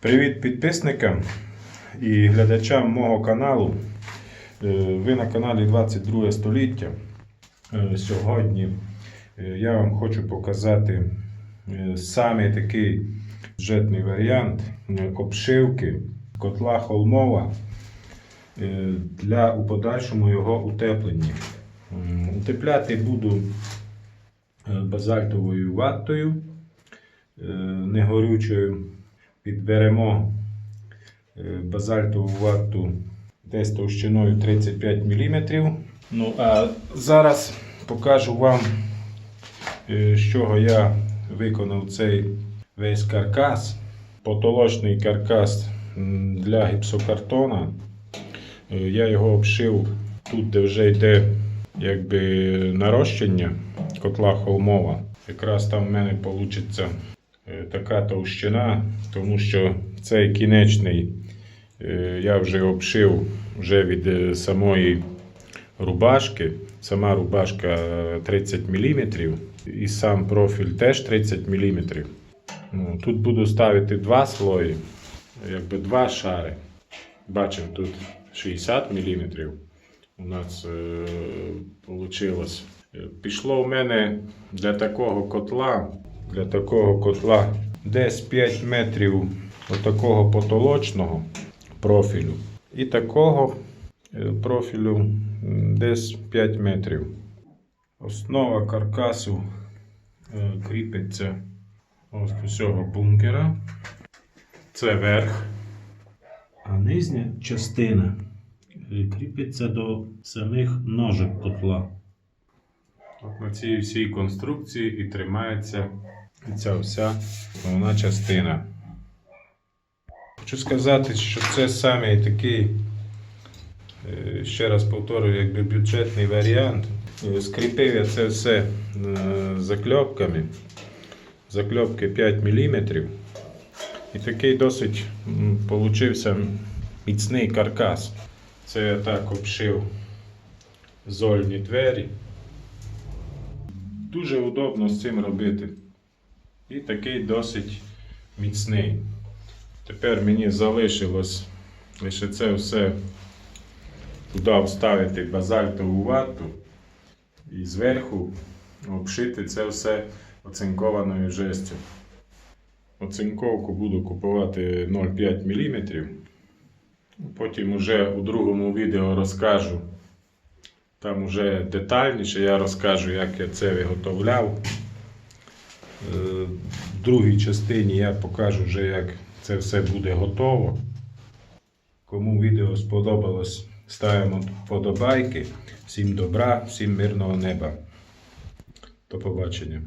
Привіт підписникам і глядачам мого каналу. Е, Ви на каналі 22 століття. Е, Сьогодні е, я вам хочу показати саме такий бюджетний варіант обшивки котла холмова для у подальшому його утеплення. Утепляти буду базальтовою ваттою е, негорючою. Підберемо е, базальтову ватту десь товщиною 35 мм. Ну, а зараз покажу вам, е, з чого я виконав цей весь каркас. Потолочний каркас для гіпсокартона. Е, Я його обшив тут, де вже йде якби нарощення котла холмова. Якраз там в мене вийде така товщина, тому що цей кінечний е, я вже обшив вже від е, самої рубашки. Сама рубашка е, 30 мм і сам профіль теж 30 мм. Ну, тут буду ставити два слої, якби два шари. Бачимо тут 60 мм. У нас вийшло. Пішло в мене для такого котла, для такого котла десь 5 метрів отакого потолочного профілю. І такого е, профілю десь 5 метрів. Основа каркасу е, кріпиться ось до цього бункера. Це верх. А нижня частина е, кріпиться до самих ножок котла. На цій всій конструкції і тримається ця вся основна частина. Хочу сказати, що це саме такий, е, ще раз повторюю, якби бюджетний варіант. Е, Скріпив я це все е, закльопками. Закльопки 5 мм. І такий досить получився міцний каркас. Це я так обшив зольні двері. Дуже удобно з цим робити. І такий досить міцний. Тепер мені залишилось лише це все туди вставити базальтову вату і зверху обшити це все оцинкованою жестю. Оцинковку буду купувати 0,5 мм. Потім уже у другому відео розкажу. Там вже детальніше я розкажу, як я це виготовляв. Е, В другій частині я покажу вже, як це все буде готово. Кому відео сподобалось, ставимо вподобайки. Всім добра, всім мирного неба. До побачення.